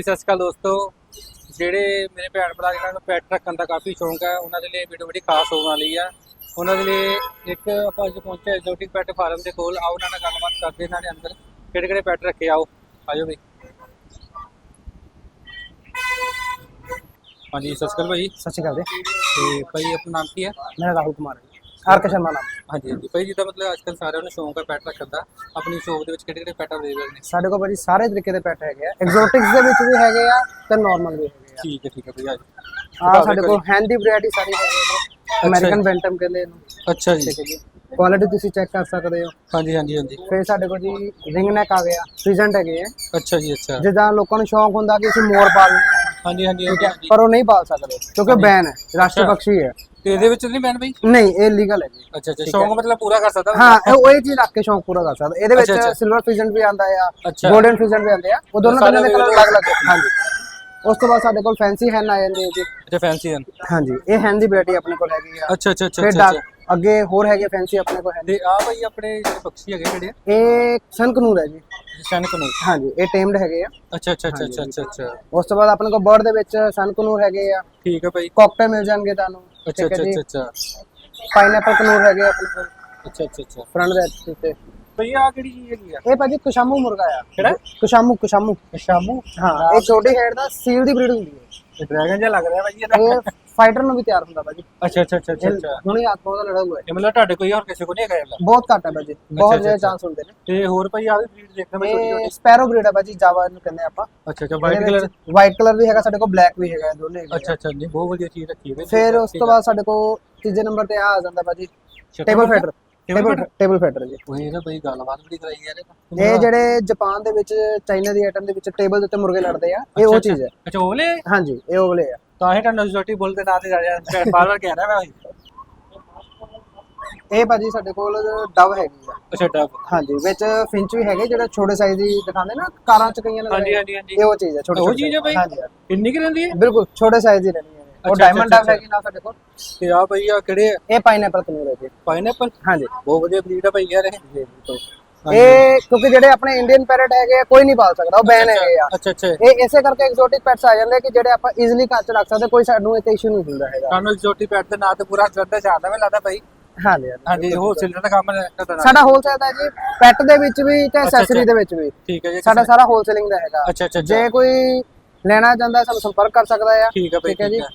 ਹਾਂਜੀ ਸਤਿ ਸ਼੍ਰੀ ਅਕਾਲ ਦੋਸਤੋ। ਜਿਹੜੇ ਮੇਰੇ ਭੈਣ ਭਰਾ ਜਿਹਨਾਂ ਨੂੰ ਪੈਟ ਰੱਖਣ ਦਾ ਕਾਫੀ ਸ਼ੌਂਕ ਹੈ ਉਹਨਾਂ ਦੇ ਲਈ ਵੀਡੀਓ ਬੜੀ ਖਾਸ ਹੋਣ ਵਾਲੀ ਆ। ਉਹਨਾਂ ਦੇ ਲਈ ਇੱਕ ਆਪਾਂ ਅੱਜ ਪਹੁੰਚੇ ਐਗਜ਼ੋਟਿਕ ਪੈਟ ਫਾਰਮ ਦੇ ਕੋਲ। ਆਓ ਉਹਨਾਂ ਨਾਲ ਗੱਲਬਾਤ ਕਰਦੇ ਇਹਨਾਂ ਨੇ ਅੰਦਰ। ਕਿਹੜੇ ਕਿਹੜੇ ਪੈਟ ਰੱਖੇ ਆਓ ਆਜੋ ਬਈ। ਹਾਂਜੀ ਸਤਿ ਸ਼੍ਰੀ ਅਕਾਲ ਭਾਈ ਸਤਿ ਸ਼੍ਰੀ ਅਕਾਲ ਜੀ। ਤੇ ਭਾਈ ਆਪਣਾ ਨਾਮ ਕੀ ਹੈ? ਮੇਰਾ ਰਾਹੁਲ ਕੁਮਾਰ ਹੈ ਆਰ ਕੇ ਸ਼ਰਮਾ ਨਾਮ। ਹਾਂਜੀ ਹਾਂਜੀ। ਭਾਈ ਜਿੱਦਾਂ ਮਤਲਬ ਅੱਜਕੱਲ ਸਾਰਿਆਂ ਨੂੰ ਸ਼ੌਂਕ ਹੈ ਪੈਟ ਰੱਖਣ ਦਾ ਆਪਣੀ ਸ਼ੌਪ ਦੇ ਵਿੱਚ ਕਿਹੜੇ ਕਿਹੜੇ ਪੈਟ ਅਵੇਲੇਬਲ ਨੇ? ਸਾਡੇ ਕੋਲ ਭਾਜੀ ਸਾਰੇ ਤਰੀਕੇ ਦੇ ਪੈਟ ਹੈਗੇ ਆ। ਐਗਜ਼ੋਟਿਕਸ ਦੇ ਵਿੱਚ ਵੀ ਹੈਗੇ ਆ ਤੇ ਨਾਰਮਲ ਵੀ ਹੈਗੇ ਠੀਕ ਹੈ ਠੀਕ ਹੈ ਭਾਈ ਆ ਆ ਸਾਡੇ ਕੋਲ ਹੈਂਡੀ ਵੈਰਾਈਟੀ ਸਾਰੀ ਹੈਗੀ ਨੇ ਅਮਰੀਕਨ ਬੈਂਟਮ ਕਹਿੰਦੇ ਇਹਨੂੰ। ਅੱਛਾ ਜੀ। ਹੈ ਕੁਆਲਿਟੀ ਤੁਸੀਂ ਚੈੱਕ ਕਰ ਸਕਦੇ ਹੋ। ਹਾਂਜੀ ਹਾਂਜੀ ਹਾਂਜੀ। ਫਿਰ ਸਾਡੇ ਕੋਲ ਜੀ ਰਿੰਗ ਨੈਕ ਆ ਗਿਆ ਪ੍ਰੀਜ਼ੈਂਟ ਹੈਗੇ ਆ। ਅੱਛਾ ਜੀ ਅੱਛਾ। ਜਿੱਦਾਂ ਲੋਕਾਂ ਨੂੰ ਸ਼ੌਂਕ ਹੁੰਦਾ ਕਿ ਅਸੀਂ ਮੋਰ ਪਾਲਣੇ ਆ ਹਾਂਜੀ ਹਾਂਜੀ ਹੈ। ਪਰ ਉਹ ਨਹੀਂ ਪਾਲ ਸਕਦੇ ਕਿਉਂਕਿ ਬੈਨ ਹੈ ਰਾਸ਼ਟਰ ਪਕਸ਼ੀ ਹੈ। ਤੇ ਇਹਦੇ ਵਿੱਚ ਨਹੀਂ ਬੈਨ ਬਈ? ਨਹੀਂ ਇਹ ਲੀਗਲ ਹੈ ਜੀ। ਅੱਛਾ ਅੱਛਾ ਸ਼ੌਂਕ ਮਤਲਬ ਪੂਰਾ ਕਰ ਸਕਦਾ ਹਾਂ ਇਹ ਉਹ ਇਹ ਚੀਜ਼ ਰੱਖ ਕੇ ਸ਼ੌਂਕ ਪੂਰਾ ਕਰ ਸਕਦਾ। ਇਹਦੇ ਵਿੱਚ। ਸਿਲਵਰ ਫਿਜਨ ਵੀ ਆਂਦਾ ਆ ਅੱਛਾ। 골ਡਨ ਫਿਜਨ ਵੀ ਆਂਦੇ ਆ। ਉਹ ਦੋਨੋਂ ਤਰ੍ਹਾਂ ਦੇ ਕਲਰ ਅਲੱਗ ਅਲੱਗ ਹਾਂਜੀ। ਉਸ ਤੋਂ ਬਾਅਦ ਸਾਡੇ ਕੋਲ ਫੈਂਸੀ ਹੈਨ ਆ ਜਾਂਦੇ ਜੀ। ਅੱਛਾ ਫੈਂਸੀ ਹਨ ਹਾਂਜੀ ਇਹ ਹੈਨ ਦੀ ਵੈਰਾਈਟੀ ਆਪਣੇ ਕੋਲ ਹੈਗੀ ਆ। ਅੱਛਾ ਅੱਛਾ ਅੱਛਾ। ਅੱਗੇ ਹੋਰ ਹੈਗੇ ਫੈਂਸੀ ਆਪਣੇ ਕੋਲ ਹੈ ਤੇ ਆ ਬਈ ਆਪਣੇ ਜਿਹੜੇ ਪੰਛੀ ਹੈਗੇ ਕਿਹੜੇ ਆ? ਇਹ ਸਨਕਨੂਰ ਹੈ ਜੀ। ਸੈਨਿਕ ਨੂੰ ਹਾਂਜੀ ਇਹ ਟੇਮਡ ਹੈਗੇ ਆ। ਅੱਛਾ ਅੱਛਾ ਅੱਛਾ ਅੱਛਾ ਅੱਛਾ ਅੱਛਾ। ਉਸ ਤੋਂ ਬਾਅਦ ਆਪਣੇ ਕੋਲ ਬਰਡ ਦੇ ਵਿੱਚ ਸਨਕਨੂਰ ਹੈਗੇ ਆ। ਠੀਕ ਹੈ ਭਾਈ ਕਾਕਟੇਲ ਮਿਲ ਜਾਣਗੇ ਤੁਹਾਨੂੰ। ਅੱਛਾ ਅੱਛਾ ਅੱਛਾ ਅੱਛਾ। ਪਾਈਨਐਪਲ ਕਨੂਰ ਹੈਗੇ ਆ ਆਪਣੇ ਕੋਲ। ਅੱਛਾ ਅੱਛਾ ਅੱਛਾ। ਫਰੰਟ ਦੇ ਉੱਤੇ ਭਈ ਆ ਕਿਹੜੀ ਚੀਜ਼ ਹੈਗੀ ਆ? ਇਹ ਭਾਜੀ ਕੁਸ਼ਾਮੂ ਮੁਰਗਾ ਆ। ਕਿਹੜਾ? ਕੁਸ਼ਾਮੂ ਕੁਸ਼ਾਮੂ। ਸ਼ਾਮੂ ਹਾਂ ਇਹ ਛੋਟੀ ਹੈਡ ਦਾ ਸੀਲ ਦੀ ਬਰੀਡ ਹੁੰਦੀ ਹੈ। ਡਰੈਗਨ ਜਿਹਾ ਲੱਗ ਰਿਹਾ ਭਾਈ ਇਹਦਾ। ਇਹ ਫਾਈਟਰ ਨੂੰ ਵੀ ਤਿਆਰ ਹੁੰਦਾ ਭਾਜੀ ਅੱਛਾ ਅੱਛਾ ਅੱਛਾ ਅੱਛਾ ਅੱਛਾ। ਹੁਣੇ ਆਤਮਾ ਦਾ ਲੜਾ ਹੋਇਆ ਹੈ ਇਹ ਮਤਲਬ ਤੁਹਾਡੇ ਕੋਈ ਹੋਰ ਕਿਸੇ ਕੋ ਨਹੀਂ ਹੈਗਾ ਇਹਦਾ ਬਹੁਤ ਘੱਟ ਹੈ ਭਾਜੀ ਬਹੁਤ ਅੱਛਾ, ਜ਼ਿਆਦਾ ਅੱਛਾ। ਚਾਂਸ ਹੁੰਦੇ ਨੇ। ਤੇ ਹੋਰ ਭਾਈ ਆ ਵੀ ਬਰੀਡ ਦੇਖਣਾ ਮੈਂ ਛੋਟੀ ਇਹ ਛੋਟੀ ਸਪੈਰੋ ਬਰੀਡ ਹੈ ਭਾਜੀ ਜਾਵਾ ਇਹਨੂੰ ਕਹਿੰਦੇ ਆਪਾਂ। ਅੱਛਾ ਅੱਛਾ ਵਾਈਟ ਕਲਰ ਵਾਈਟ ਕਲਰ ਵੀ ਹੈਗਾ ਸਾਡੇ ਕੋਲ ਬਲੈਕ ਵੀ ਹੈਗਾ ਦੋਨੇ ਹੈਗੇ। ਅੱਛਾ ਅੱਛਾ ਨਹੀਂ ਬਹੁਤ ਵਧੀਆ ਚੀਜ਼ ਰੱਖੀ ਹੈ ਫਿਰ ਉਸ ਤੋਂ ਬਾਅਦ ਸਾਡੇ ਕੋਲ ਤੀਜੇ ਨੰਬਰ ਤੇ ਆ ਆ ਜਾਂਦਾ ਭਾਜੀ ਟੇਬਲ ਫੈਟਰ ਟੇਬਲ ਟੇਬਲ ਫੈਟਰ ਜੀ। ਉਹ ਇਹਦਾ ਭਾਈ ਗੱਲਬਾਤ ਬੜੀ ਕਰਾਈ ਯਾਰ। ਇਹ ਇਹ ਜਿਹੜੇ ਜਾਪਾਨ ਦੇ ਵਿੱਚ ਚਾਈਨਾ ਦੀ ਆਈਟਮ ਦੇ ਵਿੱਚ ਟੇਬਲ ਦੇ ਉੱਤੇ ਮੁਰਗੇ ਲੜਦੇ ਆ ਇਹ ਉਹ ਚੀਜ਼ ਹੈ। ਅੱਛਾ ਉਹਲੇ ਹਾਂਜੀ ਇਹ ਉਹ ਵਾਲੇ ਆ। ਤਾਂ ਹੀ ਤੁਹਾਨੂੰ ਸੋਟੀ ਬੋਲਦੇ ਨਾ ਤੇ ਜਾ ਰਿਹਾ ਬਾਰ ਬਾਰ ਕਹਿ ਰਿਹਾ ਮੈਂ ਭਾਈ ਇਹ ਭਾਜੀ ਸਾਡੇ ਕੋਲ ਡਵ ਹੈਗੀ ਆ। ਅੱਛਾ ਡਬ ਹਾਂਜੀ ਵਿੱਚ ਫਿੰਚ ਵੀ ਹੈਗੇ ਜਿਹੜਾ ਛੋਟੇ ਸਾਈਜ਼ ਦੀ ਦਿਖਾਉਂਦੇ ਨਾ ਕਾਰਾਂ ਚ ਕਈਆਂ ਹਾਂਜੀ ਲਗਾਏ। ਹਾਂਜੀ ਹਾਂਜੀ। ਇਹ ਉਹ ਚੀਜ਼ ਹੈ ਛੋਟੇ ਉਹ ਚੀਜ਼ ਹੈ ਭਾਈ? ਹਾਂਜੀ ਹਾਂਜੀ। ਇੰਨੀ ਕਿ ਰਹਿੰਦੀ ਹੈ? ਬਿਲਕੁਲ ਛੋਟੇ ਸਾਈਜ਼ ਦੀ ਰਹਿਣੀ ਹੈ। ਉਹ ਅੱਛਾ, ਡਾਇਮੰਡ ਅੱਛਾ, ਡਵ ਹੈਗੀ ਨਾ ਸਾਡੇ ਕੋਲ। ਤੇ ਆ ਭਾਈ ਆ ਕਿਹੜੇ ਇਹ ਪਾਈਨਐਪਲ ਕਨੂਰ ਹੈ ਜੀ। ਪਾਈਨਐਪਲ ਹਾਂਜੀ। ਬਹੁਤ ਵਧੀਆ ਬਰੀਡ ਆ ਭਾਈ ਯਾਰ ਇਹ। ਇਹ ਕਿਉਂਕਿ ਜਿਹੜੇ ਆਪਣੇ ਇੰਡੀਅਨ ਪੈਰਟ ਹੈਗੇ ਆ ਕੋਈ ਨਹੀਂ ਪਾਲ ਸਕਦਾ ਉਹ ਬੈਨ ਹੈਗੇ ਆ। ਅੱਛਾ ਅੱਛਾ। ਇਹ ਇਸੇ ਕਰਕੇ ਐਗਜ਼ੋਟਿਕ ਪੈਟਸ ਆ ਜਾਂਦੇ ਕਿ ਜਿਹੜੇ ਆਪਾਂ ਈਜ਼ੀਲੀ ਘਰ ਚ ਰੱਖ ਸਕਦੇ ਕੋਈ ਸਾਨੂੰ ਇੱਥੇ ਇਸ਼ੂ ਨਹੀਂ ਹੁੰਦਾ ਹੈਗਾ। ਤੁਹਾਨੂੰ ਜੋਟੀ ਪੈਟ ਦੇ ਨਾਂ ਤੇ ਪੂਰਾ ਜਾਂਦਾ ਮੈਂ ਲੱਗਦਾ ਭਾਈ ਹਾਂਜੀ ਹਾਂਜੀ। ਹਾਂਜੀ ਉਹ ਸਿਲਰ ਦਾ ਕੰਮ ਕਰਦਾ ਨਾ। ਸਾਡਾ ਹੋਲਸੇਲ ਦਾ ਜੀ ਪੈਟ ਦੇ ਵਿੱਚ ਵੀ ਤੇ ਐਕਸੈਸਰੀ ਦੇ ਵਿੱਚ ਵੀ। ਠੀਕ ਹੈ ਜੀ ਸਾਡਾ ਸਾਰਾ ਹੋਲਸੇਲਿੰਗ ਦਾ ਹੈਗਾ। ਅੱਛਾ ਅੱਛਾ ਅੱਛਾ। ਜੇ ਕੋਈ ਲੈਣਾ ਚਾਹੁੰਦਾ ਹੈ, ਸਾਨੂੰ ਸੰਪਰਕ ਕਰ ਸਕਦਾ ਆ ਠੀਕ ਹੈ ਭਾਈ ਜੀ। ਠੀਕ ਹੈ।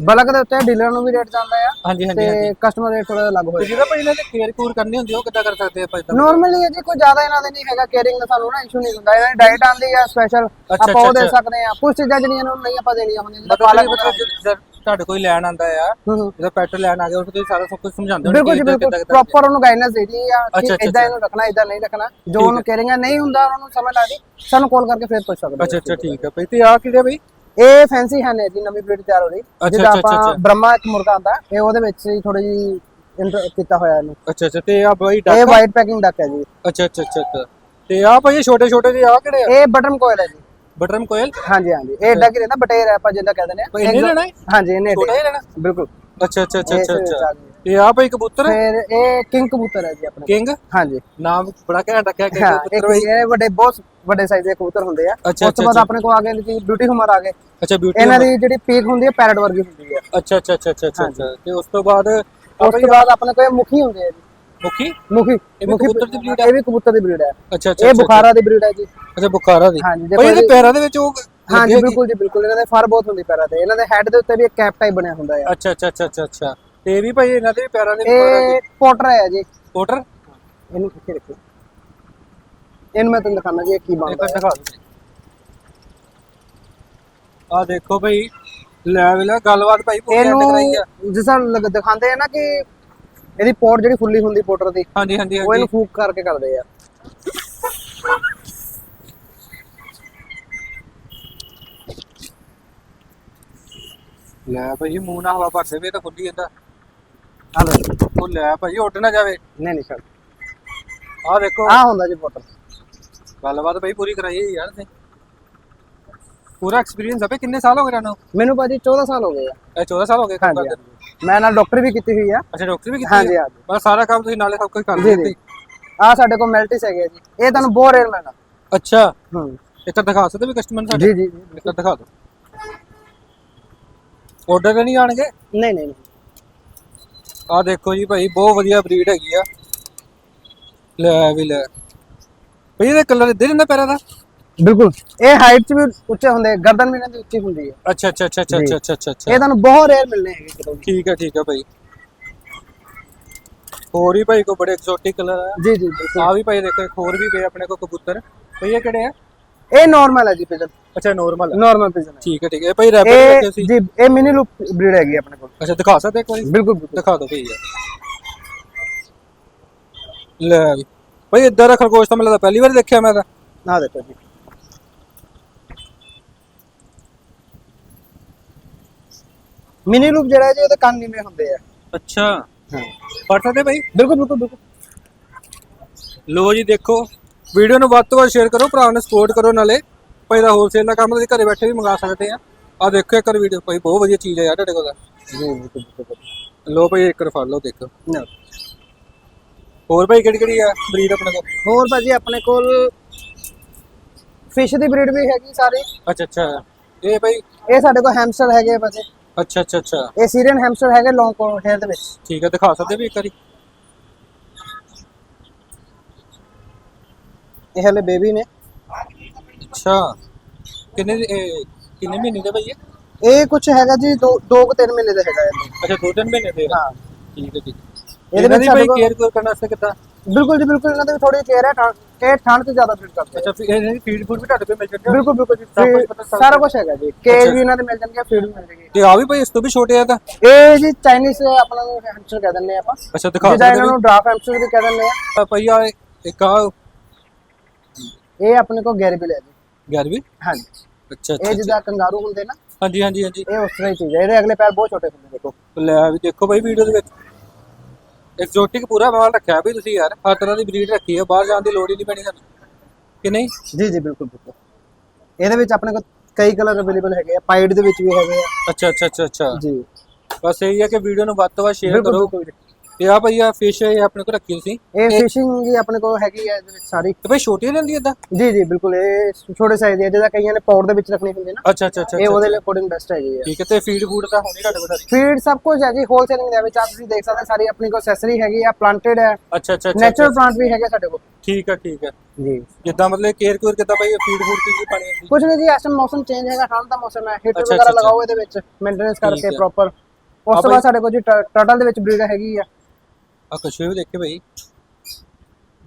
ਬਲਕ ਦੇ ਉੱਤੇ ਡੀਲਰ ਨੂੰ ਵੀ ਰੇਟ ਜਾਂਦਾ ਆ ਹਾਂਜੀ ਹਾਂਜੀ ਤੇ ਕਸਟਮਰ ਰੇਟ ਥੋੜਾ ਅਲੱਗ ਤੇ ਹੋਏਗਾ ਜਿਹਦਾ ਭਾਈ ਇਹਨਾਂ ਦੀ ਕੇਅਰ ਕੂਰ ਕਰਨੀ ਹੁੰਦੀ ਉਹ ਕਿੱਦਾਂ ਕਰ ਸਕਦੇ ਆਪਾਂ ਇਦਾਂ? ਨਾਰਮਲੀ ਹੈ ਜੀ ਕੋਈ ਜ਼ਿਆਦਾ ਇਹਨਾਂ ਦੇ ਨਹੀਂ ਹੈਗਾ ਕੇਅਰਿੰਗ ਦਾ ਸਾਨੂੰ ਨਾ ਇਸ਼ੂ ਨਹੀਂ ਹੁੰਦਾ। ਇਹਨਾਂ ਦੀ ਡਾਈਟ ਆਂਦੀ ਆ ਸਪੈਸ਼ਲ ਆਪਾਂ ਉਹ ਦੇ। ਸਕਦੇ ਆ। ਕੁਝ ਚੀਜ਼ਾਂ ਜਿਹੜੀਆਂ ਇਹਨਾਂ ਨੂੰ ਨਹੀਂ ਆਪਾਂ ਦੇਣੀਆਂ ਹੁੰਦੀਆਂ ਤੁਹਾਡੇ ਕੋਈ ਲੈਣ ਆਂਦਾ ਆ ਜਿਹਦਾ ਪੈਟ ਲੈਣ ਆ ਗਿਆ ਉਹ ਤੁਸੀਂ ਸਾਰਾ ਸਭ ਕੁਝ ਸਮਝਾਉਂਦੇ ਹੋ ਬਿਲਕੁਲ ਬਿਲਕੁਲ। ਪ੍ਰੋਪਰ ਉਹਨੂੰ ਗਾਈਡੈਂਸ ਦੇਦੀ ਆ ਕਿ ਇਦਾਂ ਇਹਨੂੰ ਰੱਖਣਾ ਇਦਾਂ ਨਹੀਂ ਰੱਖਣਾ। ਜੋ ਉਹਨੂੰ ਕੇਅਰਿੰਗ ਨਹੀਂ ਹੁੰਦਾ ਉਹਨਾਂ ਨੂੰ ਸਮਝ ਲੱਗਦੀ ਸਾਨੂੰ ਕਾਲ ਕਰਕੇ ਫਿਰ ਪੁੱਛ ਸਕਦੇ ਅੱਛਾ ਅੱਛਾ ਠੀਕ ਹੈ। ਭਾਈ ਤੇ ਆ ਕਿਹੜੇ ਭਾਈ ਇਹ ਫੈਂਸੀ ਹੈ ਨੇ ਜੀ ਨਵੀਂ ਬਰੀਡ ਤਿਆਰ ਹੋ ਰਹੀ। ਜਿਹਦਾ ਆਪਾਂ। ਬ੍ਰਹਮਾ ਇੱਕ ਮੁਰਗਾ ਆਂਦਾ ਇਹ ਉਹਦੇ ਵਿੱਚ ਥੋੜੀ ਜੀ ਕੀਤਾ ਹੋਇਆ ਇਹਨੂੰ। ਅੱਛਾ ਅੱਛਾ ਤੇ ਆ ਇਹ ਡੱਕ ਵਾਈਟ ਪੈਕਿੰਗ ਡੱਕ ਹੈ ਜੀ। ਅੱਛਾ ਅੱਛਾ ਅੱਛਾ ਤੇ ਆ ਭਾਈ ਛੋਟੇ ਛੋਟੇ ਜਿਹੇ ਆ ਕਿਹੜੇ ਆ? ਇਹ ਬਟਨ ਕੋਇਲ ਹੈ ਜੀ। ਬਟਰਮ ਕੋਇਲ ਹਾਂਜੀ ਹਾਂਜੀ। ਇਹ ਏਡਾ ਕਿ ਰਹਿੰਦਾ ਬਟੇਰ ਹੈ ਆਪਾਂ ਜਿੱਦਾਂ ਕਹਿੰਦੇ ਨੇ ਭਾਈ ਇੰਨੇ ਲੈਣਾ ਹੈ? ਹਾਂਜੀ ਇਹਨੇ ਛੋਟਾ ਹੀ ਲੈਣਾ? ਬਿਲਕੁਲ। ਅੱਛਾ ਅੱਛਾ ਅੱਛਾ ਇਹ ਅੱਛਾ ਅੱਛਾ। ਆ ਆ ਭਾਈ ਕਬੂਤਰ? ਫਿਰ ਇਹ ਕਿੰਗ ਕਬੂਤਰ ਹੈ ਜੀ ਆਪਣੇ। ਕਿੰਗ? ਹਾਂਜੀ। ਨਾਮ ਬੜਾ ਘੈਂਟ ਰੱਖਿਆ ਕਿ ਹਾਂ ਕਬੂਤਰ ਭਾਈ ਇਹ ਵੱਡੇ ਬਹੁਤ ਵੱਡੇ ਸਾਈਜ਼ ਦੇ ਕਬੂਤਰ ਹੁੰਦੇ ਆ। ਉਸ ਤੋਂ ਬਾਅਦ ਆਪਣੇ ਕੋਲ ਆ ਗਏ ਜੀ ਬਿਊਟੀ ਹੁਮਰ ਆ ਗਏ। ਅੱਛਾ ਬਿਊਟੀ ਇਹਨਾਂ ਦੀ ਜਿਹੜੀ ਪੀਕ ਹੁੰਦੀ ਹੈ ਪੈਰਟ ਵਰਗੀ ਹੁੰਦੀ ਹੈ ਅੱਛਾ ਅੱਛਾ ਅੱਛਾ ਅੱਛਾ ਅੱਛਾ ਤੇ ਉਸ ਤੋਂ ਬਾਅਦ ਉਸ ਤੋਂ ਬਾਅਦ ਆਪਣੇ ਕੋਲ ਮੁਖੀ ਹੁੰਦੇ ਆ ਜੀ। ਮੁਖੀ? ਮੁਖੀ ਇਹ ਵੀ ਕਬੂਤਰ ਦੀ breed ਇਹ ਵੀ ਕਬੂਤਰ ਦੀ ਬਰੀਡ ਹੈ ਅੱਛਾ ਅੱਛਾ ਇਹ ਬੁਖਾਰਾ ਦੀ ਬਰੀਡ ਹੈ ਜੀ। ਅੱਛਾ ਬੁਖਾਰਾ ਦੀ। ਹਾਂਜੀ ਭਾਈ ਇਹਦੇ ਪੈਰਾਂ ਦੇ ਵਿੱਚ ਉਹ ਹਾਂਜੀ ਬਿਲਕੁਲ ਜੀ ਬਿਲਕੁਲ। ਇਹਨਾਂ ਦੇ ਫਰ ਬਹੁਤ ਹੁੰਦੀ ਪੈਰਾਂ ਤੇ ਇਹਨਾਂ ਦੇ ਹੈਡ ਦੇ ਉੱਤੇ ਵੀ ਇੱਕ ਕੈਪ ਟਾਈਪ ਬਣਿਆ ਹੁੰਦਾ ਹੈ ਅੱਛਾ ਅੱਛਾ ਅੱਛਾ ਅੱਛਾ ਅੱਛਾ। ਤੇ ਵੀ ਭਾਈ ਇਹਨਾਂ ਦੇ ਪੈਰਾਂ ਦੇ ਇਹ ਪੋਟਰ ਹੈ ਜੀ। ਕੋਟਰ ਇਹਨੂੰ ਕਿੱਥੇ ਰੱਖੋ। ਇਹਨੂੰ ਮੈਂ ਤੁਹਾਨੂੰ ਦਿਖਾਣਾ ਜੀ ਇਹ ਕੀ ਇੱਕ ਬਣਦਾ ਦਿਖਾ ਦਿਓ। ਆ ਦੇਖੋ ਭਾਈ ਲੈ ਵੇਲਾ ਗੱਲਬਾਤ ਭਾਈ ਪੂਰੀ ਐਂਡ ਕਰਾਈ ਆ। ਇਹਨੂੰ ਜਿਸ ਤਰ੍ਹਾਂ ਦਿਖਾਉਂਦੇ ਆ ਨਾ ਕਿ ਇਹਦੀ ਪੋਟ ਜਿਹੜੀ ਫੁੱਲੀ ਹੁੰਦੀ ਪੋਟਰ ਦੀ ਹਾਂਜੀ ਹਾਂਜੀ ਉਹ ਹਾਂਜੀ। ਇਹਨੂੰ ਫੂਕ ਕਰਕੇ ਕਰਦੇ ਆ। ਲੈ ਭਾਈ ਮੂੰਹ ਨਾਲ ਹਵਾ ਭਰਦੇ ਵੇ ਤਾਂ ਖੁੱਲੀ ਜਾਂਦਾ। ਲਓ ਉਹ ਲੈ ਭਾਈ ਉੱਡ ਨਾ ਜਾਵੇ। ਨਹੀਂ ਨਹੀਂ ਸਰ ਆ ਦੇਖੋ। ਆ ਹੁੰਦਾ ਜੀ ਪੋਟਰ। ਗੱਲਬਾਤ ਭਾਈ ਪੂਰੀ ਕਰਾਈ ਹੈ ਯਾਰ ਤੇ। ਪੂਰਾ ਐਕਸਪੀਰੀਅੰਸ ਭਾਈ ਕਿੰਨੇ ਸਾਲ ਹੋ ਗਏ ਤੁਹਾਨੂੰ ਮੈਨੂੰ ਭਾਜੀ 14 ਸਾਲ ਹੋ ਗਏ ਆ। ਇਹ 14 ਸਾਲ ਹੋ ਗਏ ਕੰਮ ਹਾਂਜੀ ਕਰਦੇ ਨੂੰ। ਮੈਂ ਨਾਲ ਡਾਕਟਰ ਵੀ ਕੀਤੀ ਹੋਈ ਆ। ਅੱਛਾ ਡਾਕਟਰ ਵੀ ਕੀਤੀ ਹਾਂਜੀ ਹੈ? ਹਾਂਜੀ ਬਸ ਸਾਰਾ ਕੰਮ ਤੁਸੀਂ ਨਾਲੇ ਸਭ ਕੁਝ ਕਰਦੇ ਜੀ ਆ ਸਾਡੇ ਕੋਲ ਮੈਲਟਿਸ ਹੈਗੇ ਆ ਜੀ। ਇਹ ਤੁਹਾਨੂੰ ਬਹੁਤ ਰੇਅਰ ਮਿਲਣਾ। ਅੱਛਾ। ਹੂੰ। ਇੱਕ ਦਿਖਾ ਸਕਦੇ ਵੀ ਕਸਟਮਰ ਸਾਡੇ? ਜੀ ਜੀ ਜੀ। ਇੱਕ ਦਿਖਾ ਦਿਓ। ਆਰਡਰ ਤੇ ਨਹੀਂ ਆਣਗੇ? ਨਹੀਂ ਨਹੀਂ ਨਹੀਂ। ਆ ਦੇਖੋ ਜੀ ਭਾਈ ਬਹੁਤ ਵਧੀਆ ਬਰੀਡ ਹੈਗੀ ਆ। ਲੈ ਵੀ ਲੈ। ਭਈ ਇਹਦਾ ਕਲਰ ਇੱਧਰ ਹੀ ਹੁੰਦਾ ਪੈਰਾਂ ਦਾ? ਬਿਲਕੁਲ। ਇਹ ਹਾਈਟ 'ਚ ਵੀ ਉੱਚੇ ਹੁੰਦੇ ਗਰਦਨ ਵੀ ਇਹਨਾਂ ਦੀ ਉੱਚੀ ਹੁੰਦੀ ਹੈ। ਅੱਛਾ ਅੱਛਾ ਅੱਛਾ ਅੱਛਾ। ਅੱਛਾ ਅੱਛਾ ਅੱਛਾ। ਇਹ ਤੁਹਾਨੂੰ ਬਹੁਤ ਰੇਅਰ ਮਿਲਣੇ ਹੈਗੇ ਕਿਤੋਂ ਵੀ। ਠੀਕ ਹੈ ਠੀਕ ਹੈ ਭਾਈ। ਹੋਰ ਵੀ ਭਾਈ ਕੋ ਬੜੇ ਐਕਸੋਟਿਕ ਕਲਰ ਆ? ਜੀ ਜੀ ਬਿਲਕੁਲ। ਆ ਵੀ ਭਾਈ ਦੇਖੋ ਇੱਕ ਹੋਰ ਵੀ ਪਏ ਆਪਣੇ ਕੋ ਕਬੂਤਰ। ਭਈ ਇਹ ਕਿਹੜੇ ਆ? ਇਹ ਨਾਰਮਲ ਹੈ ਜੀ ਪਿਜਨ ਅੱਛਾ ਨਾਰਮਲ ਨਾਰਮਲ ਪਿਜਨ ਠੀਕ ਹੈ ਠੀਕ ਹੈ। ਭਾਈ ਰੈਬਿਟ ਇਹ ਸੀ ਜੀ ਇਹ ਮਿਨੀ ਲੂਪ ਬਰੀਡ ਹੈਗੀ ਆਪਣੇ ਕੋਲ। ਅੱਛਾ ਦਿਖਾ ਸਕਦੇ ਇੱਕ ਵਾਰੀ? ਬਿਲਕੁਲ ਬਿਲਕੁਲ। ਦਿਖਾ ਦਿਓ ਭਈ ਯਾਰ। ਲੈ ਵੀ। ਭਾਈ ਇਦਾਂ ਦਾ ਖਰਗੋਸ਼ ਤਾਂ ਮੈਨੂੰ ਲੱਗਦਾ ਪਹਿਲੀ ਵਾਰ ਦੇਖਿਆ ਮੈਂ ਤਾਂ। ਆ ਦੇਖੋ ਜੀ। ਮਿਨੀ ਲੂਪ ਜਿਹੜਾ ਹੈ ਜੀ ਉਹਦੇ ਕੰਨ ਨੀਵੇਂ ਹੁੰਦੇ ਆ। ਅੱਛਾ। ਹਾਂ। ਪੜ ਸਕਦੇ ਭਾਈ ਬਿਲਕੁਲ ਬਿਲਕੁਲ ਬਿਲਕੁਲ। ਲੋ ਜੀ ਦੇਖੋ। ਵੀਡੀਓ ਨੂੰ ਵੱਧ ਤੋਂ ਵੱਧ ਸ਼ੇਅਰ ਕਰੋ ਭਰਾ ਨੂੰ ਸਪੋਰਟ ਕਰੋ ਨਾਲੇ। ਭਾਈ ਦਾ ਹੋਲਸੇਲ ਦਾ ਕੰਮ ਤੁਸੀਂ ਘਰੇ ਬੈਠੇ ਵੀ ਮੰਗਾ ਸਕਦੇ ਆ। ਆ ਦੇਖੋ ਇੱਕ ਵੀਡੀਓ ਭਾਈ ਬਹੁਤ ਵਧੀਆ ਚੀਜ਼ ਹੈ ਯਾਰ ਤੁਹਾਡੇ ਕੋਲ। ਜੀ ਬਿਲਕੁਲ ਬਿਲਕੁਲ। ਲੋ ਭਾਈ ਇੱਕ ਵਾਰ ਫੜ ਲਓ ਦੇਖੋ। ਨਾ। ਹੋਰ ਭਾਈ ਕਿਹੜੀ ਕਿਹੜੀ ਆ ਬਰੀਡ ਆਪਣੇ ਕੋਲ? ਹੋਰ ਭਾਜੀ ਆਪਣੇ ਕੋਲ ਫਿਸ਼ ਦੀ ਬਰੀਡ ਵੀ ਹੈਗੀ ਸਾਰੀ। ਅੱਛਾ ਅੱਛਾ। ਇਹ ਭਾਈ? ਇਹ ਸਾਡੇ ਕੋਲ ਹੈਮਸਟਰ ਹੈਗੇ ਆ ਭਾਜੀ। ਅੱਛਾ ਅੱਛਾ ਅੱਛਾ। ਇਹ ਸੀਰੀਅਨ ਹੈਮਸਟਰ ਹੈਗੇ ਲੌਂਗ ਕੋਟ ਹੇਅਰ ਦੇ ਵਿੱਚ। ਠੀਕ ਹੈ ਦਿਖਾ ਸਕਦੇ ਵੀ ਇੱਕ ਵਾਰੀ? ਇਹ ਹਲੇ ਬੇਬੀ ਨੇ। ਅੱਛਾ। ਕਿੰਨੇ ਦੀ- ਇਹ ਕਿੰਨੇ ਮਹੀਨੇ ਦੇ ਭਾਈ ਇਹ? ਇਹ ਕੁਝ ਹੈਗਾ ਜੀ ਦੋ ਦੋ ਕੁ ਤਿੰਨ ਮਹੀਨੇ ਦਾ ਹੈਗਾ ਇਹ। ਅੱਛਾ ਦੋ ਤਿੰਨ ਮਹੀਨੇ ਦੇ। ਆ। ਹਾਂ। ਠੀਕ ਹੈ ਠੀਕ ਹੈ ਇਹਦੇ ਇਹਦੇ ਵਿੱਚ ਸਾਡੇ ਕੋਲ- ਕੇਅਰ ਕਰਨ ਵਾਸਤੇ ਕਿੱਦਾਂ? ਬਿਲਕੁਲ ਜੀ ਬਿਲਕੁਲ ਇਹਨਾਂ ਦੇ ਵੀ ਥੋੜੀ ਕੇਅਰ ਹੈ ਇਹ ਠੰਡ ਤੇ ਜ਼ਿਆਦਾ ਫੀਡ ਕਰਦੇ ਆ। ਅੱਛਾ ਫਿਰ ਫੀਡ ਫੂਡ ਵੀ ਤੁਹਾਡੇ ਕੋਲ ਮਿਲ ਜਾਂਦੀ ਬਿਲਕੁਲ ਬਿਲਕੁਲ ਜੀ ਸਭ feed- ਪਤਾ ਸਾਰਾ ਕੁਝ ਹੈਗਾ ਜੀ ਕੇਜ ਵੀ ਇਹਨਾਂ ਦੇ ਮਿਲ ਜਾਣਗੇ ਫੀਡ ਵੀ ਮਿਲ ਜਾਏਗੀ ਤੇ ਆ ਵੀ ਭਾਈ ਇਸ ਤੋਂ ਵੀ ਛੋਟੇ ਆ ਤਾਂ? ਇਹ ਜੀ ਚਾਈਨੀਜ਼ ਆਪਣਾ ਹੈਮਸਟਰ ਕਹਿ ਦਿੰਦੇ ਆ ਆਪਾਂ। ਅੱਛਾ ਦਿਖਾ ਸਕਦੇ ਇਹਨਾਂ ਨੂੰ ਡਰਾਫਟ ਹੈਮਸਟਰ ਵੀ ਕਹਿ ਦਿੰਦੇ ਆ। ਆ ਭਾਈ ਆ ਇੱਕ ਆ ਇਹ ਆਪਣੇ ਕੋਲ ਗੈਰਬਿਲ ਹੈ ਜੀ। 11ਵੀਂ ਹਾਂਜੀ। ਅੱਛਾ ਅੱਛਾ ਇਹ ਜਿੱਦਾਂ ਕੰਗਾਰੂ ਹੁੰਦੇ ਨਾ ਹਾਂਜੀ ਹਾਂਜੀ ਹਾਂਜੀ। ਇਹ ਉਸ ਤਰ੍ਹਾਂ ਹੀ ਚੀਜ਼ ਹੈ। ਇਹਦੇ ਅਗਲੇ ਪੈਰ ਬਹੁਤ ਛੋਟੇ ਹੁੰਦੇ ਦੇਖੋ। ਲੈ ਵੀ ਦੇਖੋ ਭਾਈ ਵੀਡੀਓ ਦੇ ਵਿੱਚ। ਐਗਜ਼ੋਟਿਕ ਪੂਰਾ ਮਾਲ ਰੱਖਿਆ ਵੀ ਤੁਸੀਂ ਯਾਰ ਹਰ ਤਰ੍ਹਾਂ ਦੀ ਬਰੀਡ ਰੱਖੀ ਹੈ ਬਾਹਰ ਜਾਣ ਦੀ ਲੋੜ ਹੀ ਨਹੀਂ ਪੈਣੀ ਸਾਨੂੰ। ਕਿ ਨਹੀਂ? ਜੀ ਜੀ ਬਿਲਕੁਲ ਬਿਲਕੁਲ। ਇਹਦੇ ਵਿੱਚ ਆਪਣੇ ਕੋਲ ਕਈ ਕਲਰ ਅਵੇਲੇਬਲ ਹੈਗੇ ਆ ਪਾਈਡ ਦੇ ਵਿੱਚ ਵੀ ਹੈਗੇ ਆ। ਅੱਛਾ ਅੱਛਾ ਅੱਛਾ ਅੱਛਾ। ਜੀ। ਬਸ ਇਹ ਹੈ ਕਿ ਵੀਡੀਓ ਨੂੰ ਵੱਧ ਤੋਂ ਵੱਧ ਸ਼ੇਅਰ ਬਿਲਕੁਲ ਕਰੋ। ਬਿਲਕੁਲ ਜੀ। ਤੇ ਆ ਭਾਈ ਆ ਫਿਸ਼ ਇਹ ਆਪਣੇ ਕੋਲ ਰੱਖੀ ਤੁਸੀਂ ਇਹ ਫਿਸ਼ਿੰਗ ਜੀ ਆਪਣੇ ਕੋਲ ਹੈਗੀ ਹੈ ਇਹਦੇ ਵਿੱਚ ਸਾਰੀ। ਤੇ ਭਾਈ ਛੋਟੀ ਲੈਂਦੀ ਇਦਾਂ ਜੀ ਜੀ ਬਿਲਕੁਲ ਇਹ ਛੋਟੇ ਸਾਈਜ਼ ਦੀ ਹੈ ਜਿਹਦਾ ਕਈਆਂ ਨੇ ਪੌੜ ਦੇ ਵਿੱਚ ਰੱਖਣੀ ਹੁੰਦੀ ਹੈ ਨਾ। ਅੱਛਾ ਅੱਛਾ ਅੱਛਾ ਇਹ ਉਹਦੇ ਲਈ ਅਕੋਰਡਿੰਗ ਬੈਸਟ ਹੈਗੀ ਹੈ ਠੀਕ ਹੈ ਤੇ ਫੀਡ ਫੂਡ ਤਾਂ ਹੋਣੀ ਤੁਹਾਡੇ ਕੋਲ ਸਾਰੀ? ਫੀਡ ਸਭ ਕੁਝ ਹੈ ਜੀ ਹੋਲਸੇਲਿੰਗ ਦੇ ਵਿੱਚ। ਆਪ ਤੁਸੀਂ ਦੇਖ ਸਕਦੇ ਹੋ, ਸਾਰੀ ਆਪਣੀ ਕੋਲ ਐਕਸੈਸਰੀ ਹੈਗੀ ਆ ਪਲਾਂਟਡ ਹੈ ਅੱਛਾ ਅੱਛਾ ਅੱਛਾ ਨੈਚੁਰਲ ਪਲਾਂਟ ਵੀ ਹੈਗੇ ਸਾਡੇ ਕੋਲ। ਠੀਕ ਹੈ ਠੀਕ ਹੈ। ਜੀ। ਜਿੱਦਾਂ ਮਤਲਬ ਕੇਅਰ ਕੋਰ ਕਿੱਦਾਂ ਭਾਈ ਫੀਡ ਫੂਡ ਕੀ ਕੀ ਪਾਣੀ ਕੁਝ ਨਹੀਂ ਜੀ ਇਸ ਟਾਈਮ ਮੌਸਮ ਚੇਂਜ ਹੈਗਾ ਠੰਡ ਦਾ ਮੌਸਮ ਹੈ। ਹੀਟਰ ਵਗੈਰਾ ਲਗਾਓ ਇਹਦੇ ਵਿੱਚ ਮੇਨਟੇਨੈਂਸ ਕਰਕੇ ਹੈ। ਪ੍ਰੋਪਰ ਉਸ ਤੋਂ ਬਾਅਦ ਸਾਡੇ ਕੋਲ ਜੀ ਟਰਟਲ ਦੇ ਵਿੱਚ ਬਰੀਡ ਹੈਗੀ ਆ। ਆ ਕਛੂਏ ਵੀ ਦੇਖੇ ਭਾਈ।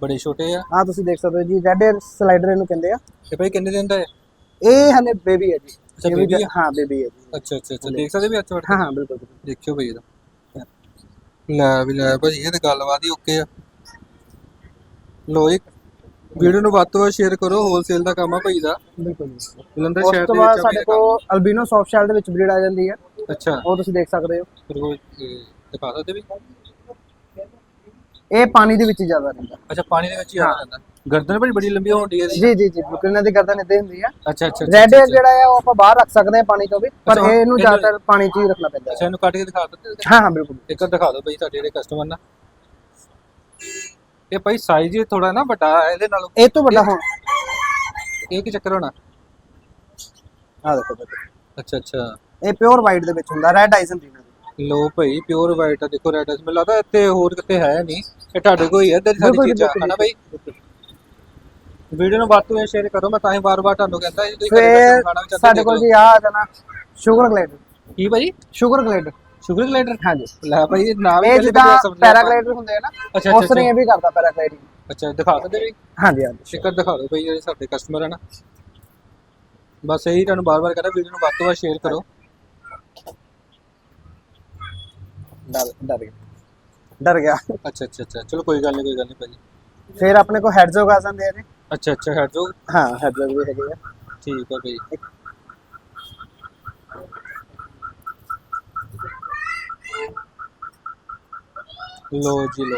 ਬੜੇ ਛੋਟੇ ਆ। ਆ ਤੁਸੀਂ ਦੇਖ ਸਕਦੇ ਹੋ ਜੀ ਰੈਡ ਸਲਾਈਡਰ ਇਹਨੂੰ ਕਹਿੰਦੇ ਆ। ਤੇ ਭਾਈ ਕਿੰਨੇ ਦਿਨ ਦਾ ਹੈ? ਇਹ ਹਲੇ ਬੇਬੀ ਹੈ ਜੀ। ਅੱਛਾ, ਇਹ ਵੀ baby ਹੈ? ਹਾਂ ਬੇਬੀ ਹੈ ਜੀ। ਅੱਛਾ ਅੱਛਾ ਅੱਛਾ। ਦੇਖ ਸਕਦੇ ਵੀ ਅੱਛਾ ਹਾਂ ਹਾਂ ਬਿਲਕੁਲ ਬਿਲਕੁਲ। ਦੇਖਿਓ ਭਾਈ ਇਹਦਾ। ਲੈ ਵੀ ਲੈ ਭਾਈ ਇਹ ਤਾਂ ਗੱਲਬਾਤ ਹੀ ਓਕੇ ਆ। ਲੋ ਇੱਕ ਵੀਡੀਓ ਨੂੰ ਵੱਧ ਤੋਂ ਵੱਧ ਸ਼ੇਅਰ ਕਰੋ ਹੋਲਸੇਲ ਦਾ ਕੰਮ ਆ ਭਾਈ ਦਾ। ਬਿਲਕੁਲ ਬਿਲਕੁਲ। ਜਲੰਧਰ ਉਸ ਸ਼ਹਿਰ ਤੋਂ ਦੇ ਬਾਅਦ ਵਿੱਚ ਸਾਡੇ ਆਪਣੇ ਕੋਲ ਅਲਬੀਨੋ ਸੌਫਟ ਸ਼ੈਲ ਦੇ ਵਿੱਚ ਬਰੀਡ ਆ ਜਾਂਦੀ ਹੈ ਅੱਛਾ। ਉਹ ਤੁਸੀਂ ਦੇਖ ਸਕਦੇ ਹੋ। ਫਿਰ ਉਹ ਇਹ ਦਿਖਾ ਸਕਦੇ ਵੀ? ਇਹ ਪਾਣੀ ਦੇ ਵਿੱਚ ਜ਼ਿਆਦਾ ਰਹਿੰਦਾ। ਅੱਛਾ ਪਾਣੀ ਦੇ ਵਿੱਚ ਹੀ ਆ ਜਾਂਦਾ। ਗਰਦਨ ਭਾਈ ਬੜੀ ਲੰਬੀ ਹੋਣੀ ਹੈ ਜੀ ਜੀ ਜੀ ਇਹਨਾਂ ਦੀ ਗਰਦਨ ਇੱਦਾਂ ਹੁੰਦੀ ਆ। ਅੱਛਾ ਅੱਛਾ ਰੈਡ ਜਿਹੜਾ ਆ ਉਹ ਆਪਾਂ ਬਾਹਰ ਰੱਖ ਸਕਦੇ ਆ ਪਾਣੀ ਤੋਂ ਵੀ ਪਰ ਇਹ ਇਹਨੂੰ ਜ਼ਿਆਦਾਤਰ ਪਾਣੀ 'ਚ ਹੀ ਰੱਖਣਾ ਪੈਂਦਾ। ਅੱਛਾ ਇਹਨੂੰ ਕੱਟ ਕੇ ਦਿਖਾ ਸਕਦੇ ਹਾਂ ਹਾਂ ਬਿਲਕੁਲ। ਇੱਕ ਵਾਰ ਦਿਖਾ ਦਿਓ ਭਾਈ ਸਾਡੇ ਜਿਹੜੇ ਕਸਟਮਰ ਨਾ। ਇਹ ਭਾਈ ਸਾਈਜ਼ ਹੀ ਥੋੜਾ ਨਾ ਵੱਡਾ ਇਹਦੇ ਨਾਲੋਂ। ਇਹ ਤੋਂ ਵੱਡਾ ਹੁਣ। ਇਹ ਕੀ ਚੱਕਰ ਹੋਣਾ? ਆ ਦੇਖੋ ਅੱਛਾ ਅੱਛਾ। ਇਹ ਪਿਓਰ ਵਾਈਟ ਦੇ ਵਿੱਚ ਹੁੰਦਾ ਰੈਡ ਆਈਜ਼ਨ ਦੀ ਲੋ ਭਾਈ ਪਿਓਰ ਵਾਈਟ ਆ ਦੇਖੋ ਰੈਡ ਮੈਨੂੰ ਲੱਗਦਾ ਇੱਥੇ ਹੋਰ ਕਿਤੇ ਹੈ ਨਹੀਂ। ਇਹ ਤੁਹਾਡੇ ਕੋਲ ਹੀ ਹੈ ਇੱਧਰ ਸਾਰੀ ਚੀਜ਼ਾਂ ਬਿਲਕੁਲ, ਹਨਾ ਭਾਈ? ਵੀਡੀਓ ਨੂੰ ਵੱਧ ਤੋਂ ਸ਼ੇਅਰ ਕਰੋ ਮੈਂ ਤਾਂ ਹੀ ਵਾਰ-ਵਾਰ ਤੁਹਾਨੂੰ ਕਹਿੰਦਾ ਜੀ ਤੁਸੀਂ ਘਰੇ ਖਾਣਾ ਵੀ ਚਾਹੁੰਦੇ ਸਾਡੇ ਕੋਲ ਜੀ ਆ ਆ ਜਾਣਾ ਸ਼ੂਗਰ ਗਲੇਡਰ ਕੀ ਭਾਈ? ਸ਼ੂਗਰ ਗਲੇਡਰ ਸ਼ੂਗਰ ਗਲਾਈਡਰ ਹਾਂਜੀ। ਲੈ ਭਾਈ ਇਹ ਨਾਮ ਹੀ ਇਹ ਜਿੱਦਾਂ। ਪੈਰਾਗਲਾਈਡਰ ਹੁੰਦੇ ਆ ਨਾ ਅੱਛਾ, ਉਸ ਅੱਛਾ, ਤਰ੍ਹਾਂ ਇਹ ਵੀ ਕਰਦਾ ਪੈਰਾਗਲਾਈਡਿੰਗ ਅੱਛਾ ਦਿਖਾ ਸਕਦੇ ਵੀ ਹਾਂਜੀ ਹਾਂਜੀ। ਸ਼ਿਕਰ ਦਿਖਾ ਦਿਓ ਭਾਈ ਜਿਹੜੇ ਸਾਡੇ ਕਸਟਮਰ ਹਨ ਬਸ ਇਹੀ ਤੁਹਾਨੂੰ ਬਾਰ-ਬਾਰ ਕਹਿੰਦਾ ਵੀਡੀਓ ਨੂੰ ਵੱਧ ਤੋਂ ਵੱਧ ਸ਼ੇਅਰ ਕਰੋ। ਡਰ ਡਰ ਗਿਆ ਡਰ ਗਿਆ ਅੱਛਾ ਅੱਛਾ ਅੱਛਾ ਚਲੋ ਕੋਈ ਗੱਲ ਨਹੀਂ ਕੋਈ ਗੱਲ ਨਹੀਂ ਭਾਈ ਫਿਰ ਆਪਣੇ ਕੋਲ ਹੈਡਜ਼ੋਗ ਆ ਜਾਂਦੇ ਆ ਜੀ ਅੱਛਾ ਅੱਛਾ ਹੈਡ ਜੋ ਹਾਂ ਹੈਡਜ਼ੋਗ ਵੀ ਹੈਗੇ ਆ ਠੀਕ ਹੈ ਭਾਈ ਲੋ ਜੀ ਲੋ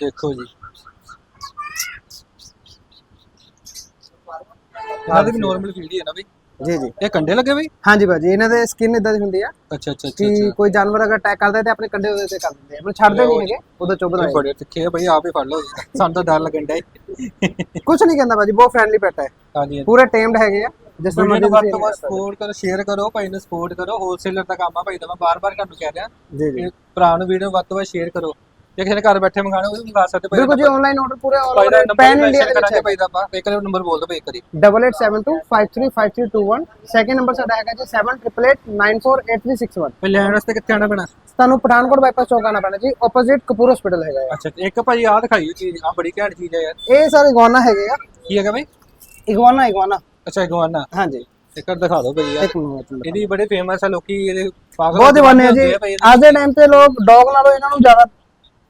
ਦੇਖੋ ਜੀ ਇਹਨਾਂ ਦੀ ਵੀ ਜੀ ਜੀ। ਇਹ ਕੰਡੇ ਲੱਗੇ ਬਈ? ਹਾਂਜੀ ਭਾਜੀ ਇਹਨਾਂ ਦੇ ਸਕਿਨ ਇਦਾਂ ਦੀ ਹੁੰਦੀ ਆ ਅੱਛਾ ਅੱਛਾ ਅੱਛਾ ਕਿ ਕੋਈ ਜਾਨਵਰ ਅਗਰ ਅਟੈਕ ਕਰਦਾ ਤੇ ਆਪਣੇ ਕੰਡੇ ਉਹਦੇ ਤੇ ਕਰ ਦਿੰਦੇ ਆ। ਮਤਲਬ ਛੱਡਦੇ ਨਹੀਂ ਹੈਗੇ ਉਦੋਂ ਚੁੱਭ ਰਹੇ ਬੜੇ ਤਿੱਖੇ ਆ ਬਈ ਆਪ ਹੀ ਫੜ ਲਓ। ਸਾਨੂੰ ਤਾਂ ਡਰ ਲੱਗਣ ਡਿਆ। ਕੁਝ ਨਹੀਂ ਕਹਿੰਦਾ ਭਾਜੀ ਬਹੁਤ ਫ੍ਰੈਂਡਲੀ ਪੈਟ ਹੈ ਹਾਂਜੀ ਪੂਰੇ ਟੇਮਡ ਹੈਗੇ ਆ ਜਿਸ ਤਰ੍ਹਾਂ ਵੀਡੀਓ ਮਰਜ਼ੀ ਨੂੰ ਵੱਧ ਤੋਂ ਵੱਧ ਸਪੋਰਟ ਕਰੋ ਸ਼ੇਅਰ ਕਰੋ ਭਾਈ ਨੂੰ ਸਪੋਰਟ ਕਰੋ। ਹੋਲਸੇਲਰ ਦਾ ਕੰਮ ਆ ਭਾਈ ਦਾ ਮੈਂ ਬਾਰ-ਬਾਰ ਤੁਹਾਨੂੰ ਕਹਿ ਰਿਹਾ। ਜੀ ਜੀ। ਭਰਾ ਨੂੰ ਵੀਡੀਓ ਵੱਧ ਤੋਂ ਵੱਧ ਸ਼ੇਅਰ ਕਰੋ। ਜੇ ਕਿਸੇ ਨੇ ਘਰ ਬੈਠੇ ਮੰਗਾਣਾ ਉਹ ਵੀ ਮੰਗਾ ਸਕਦੇ ਭਾਈ ਬਿਲਕੁਲ ਜੀ ਆਨਲਾਈਨ ਆਰਡਰ ਪੂਰੇ ਆਲ ਭਾਈ ਪੈਨ ਇੰਡੀਆ ਦੇ ਵਿੱਚ ਭਾਈ ਦਾ ਆਪਾਂ ਇੱਕ ਵਾਰ ਨੰਬਰ ਬੋਲ ਦਿਓ ਭਾਈ ਇੱਕ ਵਾਰੀ। 8872535321 ਸੈਕਿੰਡ ਨੰਬਰ ਸਾਡਾ ਹੈਗਾ ਜੀ 7889488361 ਫਿਰ ਲੈਣ ਵਾਸਤੇ ਕਿੱਥੇ ਆਣਾ ਪੈਣਾ? ਤੁਹਾਨੂੰ ਪਠਾਨਕੋਟ ਬਾਈਪਾਸ ਚੌਕ ਆਉਣਾ ਪੈਣਾ ਜੀ ਆਪੋਜ਼ਿਟ ਕਪੂਰ ਹਸਪੀਟਲ ਹੈਗਾ ਆ ਅੱਛਾ ਇੱਕ ਭਾਈ ਆਹ ਦਿਖਾਈਓ ਚੀਜ਼ ਆ ਬੜੀ ਘੈਂਟ ਚੀਜ਼ ਹੈ ਯਾਰ। ਇਹ ਸਾਰੇ ਇਗਵਾਨਾ ਹੈਗੇ ਆ। ਕੀ ਹੈਗਾ ਭਾਈ? ਇਗਵਾਨਾ ਇਗਵਾਨਾ ਅੱਛਾ ਇਗਵਾਨਾ ਹਾਂਜੀ। ਇੱਕ ਦਿਖਾ ਦਿਓ ਭਾਈ ਯਾਰ। ਇੱਕ ਮਿੰਟ ਇਹਦੀ ਬੜੇ ਫੇਮਸ ਆ ਲੋਕੀ ਇਹਦੇ ਪਾਗਲ ਬਹੁਤ ਦੀਵਾਨੇ ਆ ਜੀ। ਆ ਭਾਈ। ਅੱਜ ਦੇ ਟਾਈਮ ਤੇ ਲੋਕ ਡੌਗ ਨਾਲੋਂ ਇਹਨਾਂ ਨੂੰ ਜ਼ਿਆਦਾ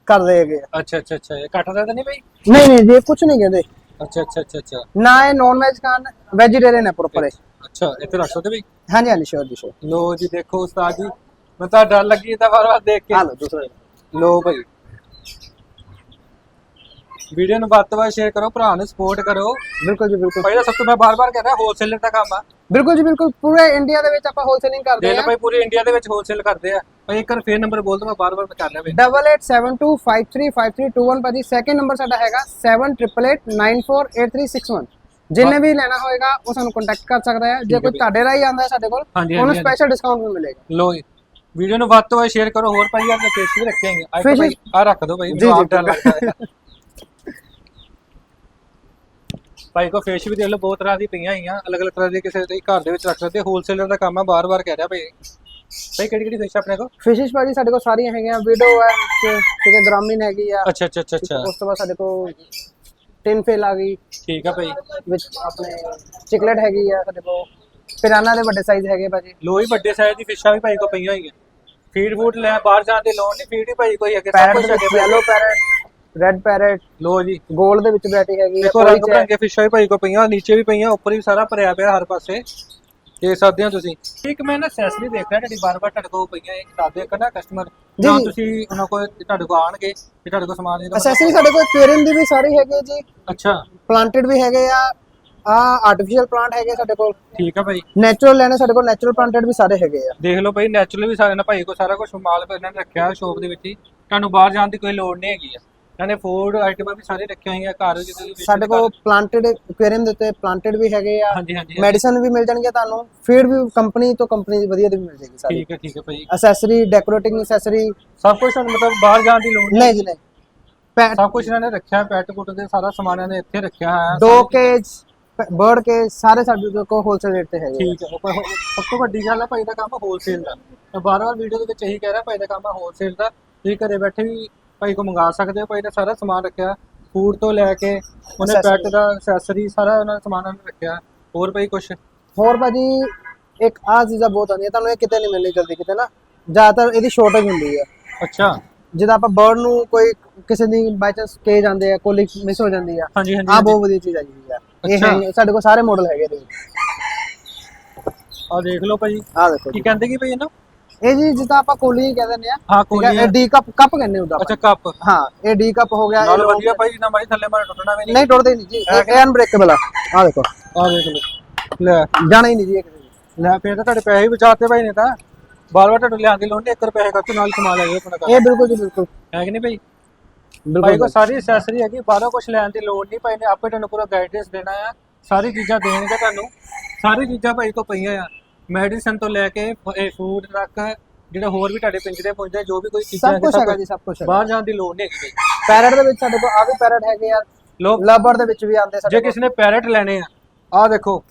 ਕਰਦੇ ਹੈਗੇ ਆ ਅੱਛਾ ਅੱਛਾ ਅੱਛਾ ਇਹ ਕੱਟ ਦਾ ਤਾਂ ਨਹੀਂ ਭਾਈ ਨਹੀਂ ਨਹੀਂ ਜੀ ਕੁਝ ਨਹੀਂ ਕਹਿੰਦੇ। ਅੱਛਾ ਅੱਛਾ ਅੱਛਾ ਅੱਛਾ। ਨਾ ਇਹ ਨੌਨ ਵੈਜ ਖਾਣ ਵੈਜੀਟੇਰੀਅਨ ਹੈ ਪ੍ਰੋਪਰ ਹੈ ਅੱਛਾ ਇੱਥੇ ਰੱਖ ਸਕਦੇ ਭਾਈ ਹਾਂਜੀ ਹਾਂਜੀ ਸ਼ੋਰ ਜੀ ਸ਼ੋਰ ਲੋ ਜੀ ਦੇਖੋ ਉਸਤਾਦ ਜੀ। ਮੈਂ ਤਾਂ ਡਰ ਲੱਗੀ ਤਾਂ ਵਾਰ ਵਾਰ ਦੇਖ ਕੇ। ਆ ਲਓ ਦੂਸਰਾ। ਲੋ ਭਾਈ ਵੀਡੀਓ ਨੂੰ ਵੱਧ ਤੋਂ ਵੱਧ ਸ਼ੇਅਰ ਕਰੋ ਭਰਾ ਨੂੰ ਸਪੋਰਟ ਕਰੋ। ਬਿਲਕੁਲ ਜੀ ਬਿਲਕੁਲ। ਦਾ ਸਭ ਤੋਂ ਮੈਂ ਬਾਰ-ਬਾਰ ਕਹਿ ਰਿਹਾ ਹੋਲਸੇਲਰ ਦਾ ਕੰਮ ਆ। ਬਿਲਕੁਲ ਜੀ ਬਿਲਕੁਲ। ਪੂਰੇ ਇੰਡੀਆ ਦੇ ਵਿੱਚ ਆਪਾਂ ਹੋਲਸੇਲਿੰਗ ਕਰਦੇ ਹਾਂ ਲਓ ਭਾਈ ਪੂਰੇ ਇੰਡੀਆ ਦੇ ਵਿੱਚ ਹੋਲਸੇਲ ਕਰਦੇ ਆ। ਭਾਈ ਇੱਕ ਵਾਰ ਫੇਰ ਨੰਬਰ ਬੋਲ ਦੋ ਮੈਂ ਬਾਰ-ਬਾਰ ਰਿਹਾ ਭਾਈ। 8872535321 ਭਾਜੀ। ਸੈਕਿੰਡ ਨੰਬਰ ਸਾਡਾ ਹੈਗਾ 7889488361 ਜਿੰਨੇ ਵੀ ਲੈਣਾ ਹੋਏਗਾ ਉਹ ਸਾਨੂੰ ਕੰਟੈਕਟ ਕਰ ਸਕਦਾ ਹੈ। ਜੇ ਕੋਈ ਤੁਹਾਡੇ ਰਾਹੀਂ ਆਂਦਾ ਹੈ ਸਾਡੇ ਕੋਲ ਹਾਂਜੀ, ਉਹਨੂੰ ਹਾਂਜੀ, ਸਪੈਸ਼ਲ ਡਿਸਕਾਊਂਟ ਵੀ ਮਿਲੇਗਾ। ਲੋ ਜੀ। ਵੀਡੀਓ ਨੂੰ ਵੱਧ ਤੋਂ ਵੱਧ ਸ਼ੇਅਰ ਕਰੋ ਹੋਰ ਭਾਈ ਆਪਣੇ ਪੇਜ ਵੀ ਰੱਖੇ ਹੈਗੇ ਆ। Fish- ਭਾਈ ਆ ਰੱਖ ਦਿਓ ਭਾਈ ਜੀ, ਮੈਨੂੰ ਜੀ, ਆਪ ਡਰ ਲੱਗਦਾ ਹੈ ਭਾਈ ਕੋ ਫਿਸ਼ ਵੀ ਦੇਖ ਲਓ ਬਹੁਤ ਤਰ੍ਹਾਂ ਦੀ ਪਈਆਂ ਹੋਈਆਂ। ਅਲੱਗ-ਅਲੱਗ ਤਰ੍ਹਾਂ ਦੀ ਕਿਸੇ ਦੇ ਘਰ ਦੇ ਵਿੱਚ ਰੱਖ ਸਕਦੇ ਹੋਲਸੇਲਰ ਦਾ ਕੰਮ ਆ ਬਾਰ-ਬਾਰ ਕਹਿ ਰਿਹਾ ਭਾਈ। ਭਾਈ ਕਿਹੜੀ ਕਿਹੜੀ ਫਿਸ਼ ਆਪਣੇ ਕੋ ਫਿਸ਼ਿਸ ਭਾਜੀ ਸਾਡੇ ਕੋਲ ਸਾਰੀਆਂ ਹੈਗੀਆਂ। ਵਿਡੋ ਹੈ ਵਿੱਚ, ਠੀਕ ਹੈ ਗ੍ਰਾਮੀਨ ਹੈਗੀ ਆ। ਅੱਛਾ ਅੱਛਾ ਅੱਛਾ ਅੱਛਾ। ਉਸ ਤੋਂ ਬਾਅਦ ਸਾਡੇ ਕੋਲ ਟਿਨ ਫੇਲ ਆ ਗਈ। ਠੀਕ ਆ ਭਾਈ। ਵਿੱਚ ਆਪਣੇ ਚਿਕਲੇਟ ਹੈਗੀ ਆ ਸਾਡੇ ਕੋਲ। ਪਿਰਾਨਾ ਦੇ ਵੱਡੇ ਸਾਈਜ਼ ਹੈਗੇ ਭਾਜੀ। ਲੋ ਹੀ ਵੱਡੇ ਸਾਈਜ਼ ਦੀ ਫਿਸ਼ਾਂ ਵੀ ਭਾਈ ਕੋ ਪਈਆਂ ਹੋਈਆਂ। ਫੀਡ ਫੂਡ ਲੈ ਬਾਹਰ ਜਾਣ ਦੀ ਲੋੜ ਨਹੀਂ। ਫੀਡ ਹੀ ਭਾਈ ਕੋਈ ਅੱਗੇ ਸਭ ਪੈਰਟ ਕੁਝ ਦੇ ਅੱਗੇ yellow ਪੈਰਟ ਰੈਡ ਪੈਰਟ ਲੋ ਜੀ। 골ਡ ਦੇ ਵਿੱਚ ਵੈਰਾਈਟੀ ਹੈਗੀ ਦੇਖੋ ਰੰਗ ਬਰੰਗੇ ਫਿਸ਼ਾਂ ਵੀ ਭਾਈ ਕੋ ਪਈਆਂ ਨੀਚੇ ਵੀ ਪਈਆਂ ਉੱਪਰ ਵੀ ਸਾਰਾ ਭਰਿਆ ਪਿਆ ਹਰ ਪਾਸੇ। ਦੇਖ ਸਕਦੇ ਹੋ ਤੁਸੀਂ। ਇੱਕ ਮੈਂ ਨਾ ਸੈਸਰੀ ਦੇਖ ਰਿਹਾ ਤੁਹਾਡੀ ਬਾਰ-ਬਾਰ ਤੁਹਾਡੇ ਕੋਲ ਪਈਆਂ ਇੱਕ ਦੱਸ ਦੇ ਨਾ ਕਸਟਮਰ ਜੀ। ਤੁਸੀਂ ਉਹਨਾਂ ਕੋਲ ਤੁਹਾਡੇ ਕੋਲ ਆਣਗੇ ਤੇ ਤੁਹਾਡੇ ਕੋਲ ਸਮਾਨ ਨਹੀਂ ਅਸੈਸਰੀ ਸਾਡੇ ਕੋਲ aquarium ਦੀ ਵੀ ਸਾਰੀ ਹੈਗੀ ਜੀ। ਅੱਛਾ। ਪਲਾਂਟਡ ਵੀ ਹੈਗੇ ਆ ਆ ਆਰਟੀਫੀਸ਼ੀਅਲ ਪਲਾਂਟ ਹੈਗੇ ਸਾਡੇ ਕੋਲ। ਠੀਕ ਆ ਭਾਈ। ਨੈਚੁਰਲ ਲੈਣੇ ਸਾਡੇ ਕੋਲ ਨੈਚੁਰਲ ਪਲਾਂਟਡ ਵੀ ਸਾਰੇ ਹੈਗੇ ਆ। ਦੇਖ ਲਓ ਭਾਈ ਨੈਚੁਰਲ ਵੀ ਸਾਰੇ ਨਾ ਭਾਈ ਕੋ ਸਾਰਾ ਕੁਝ ਮਾਲ ਇਹਨਾਂ ਨੇ ਰੱਖਿਆ ਸ਼ੋਪ ਦੇ ਵਿੱਚ ਹੀ। ਤੁਹਾਨੂੰ ਬਾਹਰ ਜਾਣ ਦੀ ਕੋਈ ਲੋੜ ਨਹੀਂ ਹੈਗੀ ਆ। ਇਹਨਾਂ ਨੇ ਫੂਡ ਆਈਟਮਾਂ ਵੀ ਸਾਰੇ ਰੱਖੀਆਂ ਹੋਈਆਂ ਘਰ ਜਦੋਂ ਵੀ ਸਾਡੇ ਕੋਲ ਪਲਾਂਟਡ aquarium ਦੇ ਉੱਤੇ ਪਲਾਂਟਡ ਵੀ ਹੈਗੇ ਆ ਹਾਂਜੀ ਹਾਂਜੀ ਮੈਡੀਸਨ ਵੀ ਮਿਲ ਜਾਣਗੇ ਤੁਹਾਨੂੰ ਫੀਡ ਵੀ ਕੰਪਨੀ ਤੋਂ ਕੰਪਨੀ ਦੀ ਵਧੀਆ ਦੀ ਮਿਲ ਜਾਏਗੀ ਸਾਰੀ। ਠੀਕ ਹੈ ਠੀਕ ਹੈ ਭਾਈ। ਅਸੈਸਰੀ ਡੈਕੋਰੇਟਿੰਗ ਅਸੈਸਰੀ ਸਭ ਕੁਝ ਤੁਹਾਨੂੰ ਮਤਲਬ ਬਾਹਰ ਜਾਣ ਦੀ ਲੋੜ ਨਹੀਂ ਨਹੀਂ। ਜੀ ਨਹੀਂ ਸਭ ਕੁਝ ਇਹਨਾਂ ਨੇ ਰੱਖਿਆ ਪੈਟ ਪੁੱਟ ਦੇ ਸਾਰਾ ਸਮਾਨ ਇਹਨਾਂ ਨੇ ਇੱਥੇ ਰੱਖਿਆ ਹੋਇਆ। ਹੈ ਦੋ ਕੇਜ ਬਰਡ ਕੇਜ ਸਾਰੇ ਸਾਡੇ ਕੋਲ ਹੋਲਸੇਲ ਰੇਟ ਤੇ ਹੈਗੇ ਆ। ਠੀਕ ਹੈ ਸਭ ਤੋਂ ਵੱਡੀ ਗੱਲ ਹੈ ਭਾਈ ਦਾ ਕੰਮ ਹੋਲਸੇਲ ਦਾ। ਮੈਂ ਬਾਰ-ਬਾਰ ਵੀਡੀਓ ਦੇ ਵਿੱਚ ਇਹੀ ਕਹਿ ਰਿਹਾ ਭਾਈ ਦਾ ਕੰਮ ਹੈ ਹੋਲਸੇਲ ਦਾ। ਤੁਸੀਂ ਘਰੇ ਬੈਠੇ ਵੀ ਭਾਈ ਕੋ ਮੰਗਾ ਸਕਦੇ ਹੋ? ਭਾਈ ਨੇ ਸਾਰਾ ਸਮਾਨ ਰੱਖਿਆ। ਫੂਡ ਤੋਂ ਲੈ ਕੇ ਉਹਨੇ। ਪੈਟ ਦਾ ਐਕਸੈਸਰੀ ਸਾਰਾ ਉਹਨਾਂ ਨੇ ਸਮਾਨ ਉਹਨਾਂ ਨੇ ਰੱਖਿਆ। ਹੋਰ ਭਾਈ ਕੁਝ ਹੋਰ ਭਾਜੀ ਇੱਕ ਆ ਚੀਜ਼ਾਂ ਬਹੁਤ ਆਉਂਦੀਆਂ ਤੁਹਾਨੂੰ ਇਹ ਕਿਤੇ ਨਹੀਂ ਮਿਲਣੀ ਜਲਦੀ ਕਿਤੇ ਨਾ। ਜ਼ਿਆਦਾਤਰ ਇਹਦੀ ਸ਼ਾਰਟੇਜ ਹੁੰਦੀ ਹੈ। ਅੱਛਾ। ਜਿੱਦਾਂ ਆਪਾਂ ਬਰਡ ਨੂੰ ਕੋਈ ਕਿਸੇ ਦੀ ਬਾਈ ਚਾਂਸ ਕੇ ਜਾਂਦੇ ਆ ਕੋਲੀ ਮਿਸ ਹੋ ਜਾਂਦੀ ਆ ਹਾਂਜੀ ਹਾਂਜੀ ਆ ਬਹੁਤ ਵਧੀਆ ਚੀਜ਼ ਹੋਈ ਆ। ਇਹ। ਹੈ- ਸਾਡੇ ਕੋਲ ਸਾਰੇ ਮਾਡਲ ਹੈਗੇ ਨੇ ਆ ਦੇਖ ਲਓ ਭਾਈ। ਆ ਦੇਖੋ ਕੀ ਕਹਿੰਦੇ ਕੀ ਭਾਈ ਇਹਨੂੰ? ਇਹ ਜੀ ਜਿੱਦਾਂ ਆਪਾਂ ਕੋਲੀ ਕਹਿ ਦਿੰਦੇ ਆ ਹਾਂ ਕੋਲੀ ਇਹ ਡੀ ਕੱਪ ਕੱਪ ਕਹਿੰਦੇ ਉਹਦਾ ਅੱਛਾ ਕੱਪ। ਹਾਂ ਇਹ ਡੀ ਕੱਪ ਹੋ ਗਿਆ ਇਹ ਨਾਲ ਵਧੀਆ ਭਾਈ ਜਿੰਨਾ ਮਾਰੀ ਥੱਲੇ ਮਾਰ ਟੁੱਟਣਾ ਵੀ ਨਹੀਂ। ਨਹੀਂ ਟੁੱਟਦੇ ਨਹੀਂ ਜੀ ਇਹ ਅਨਬ੍ਰੇਕੇਬਲ ਆ। ਆ ਦੇਖੋ। ਆ ਦੇਖ ਲਓ। ਲੈ। ਜਾਣਾ ਹੀ ਨਹੀਂ ਜੀ। ਲੈ ਫੇਰ ਤਾਂ ਤੁਹਾਡੇ ਪੈਸੇ ਹੀ ਬਚਾਤੇ ਭਾਈ ਨੇ ਤਾਂ। ਬਾਰ-ਬਾਰ ਤੁਹਾਨੂੰ ਲਿਆਉਣ ਦੀ ਲੋੜ ਨਹੀਂ 1 ਰੁਪਏ ਖਰਚ ਨਾਲ ਸਮਾਨ ਲੈ ਜਾਓ ਆਪਣਾ ਘਰ। ਇਹ ਬਿਲਕੁਲ ਜੀ ਬਿਲਕੁਲ। ਹੈ ਕਿ ਨਹੀਂ ਭਾਈ? ਭਾਈ ਕੋ ਸਾਰੀ ਐਕਸੈਸਰੀ ਹੈਗੀ ਬਾਹਰੋਂ ਕੁਝ ਲੈਣ ਦੀ ਲੋੜ ਨਹੀਂ ਭਾਈ ਨੇ ਆਪੇ ਤੁਹਾਨੂੰ ਪੂਰਾ ਗਾਈਡੈਂਸ ਦੇਣਾ ਆ। ਸਾਰੀ ਚੀਜ਼ਾਂ ਦੇਣਗੇ ਤੁਹਾਨੂੰ। ਸਾਰੀ ਚੀਜ਼ਾਂ ਭਾਈ ਕੋ ਪਈਆਂ ਆ। ਮੈਡੀਸਨ ਤੋਂ ਲੈ ਕੇ ਫੂਡ ਤੱਕ ਜਿਹੜਾ ਹੋਰ ਵੀ ਤੁਹਾਡੇ ਪਿੰਜਰੇ ਪੁੰਜਰੇ ਜੋ ਵੀ ਕੋਈ ਚੀਜ਼ਾਂ ਸਭ ਕੁਝ ਹੈਗਾ ਜੀ ਸਭ ਕੁਝ ਬਾਹਰ ਜਾਣ ਦੀ ਲੋੜ ਨਹੀਂ ਹੈਗੀ ਪੈਰਟ ਦੇ ਵਿੱਚ ਸਾਡੇ ਕੋਲ ਆ ਵੀ ਪੈਰਟ ਹੈਗੇ ਆ ਲੋਕ ਲਬਰ ਦੇ ਵਿੱਚ ਵੀ ਆਉਂਦੇ ਸਾਡੇ ਜੇ ਕਿਸੇ ਨੇ ਪੈਰਟ ਲੈਣੇ ਆ ਆਹ ਦੇਖੋ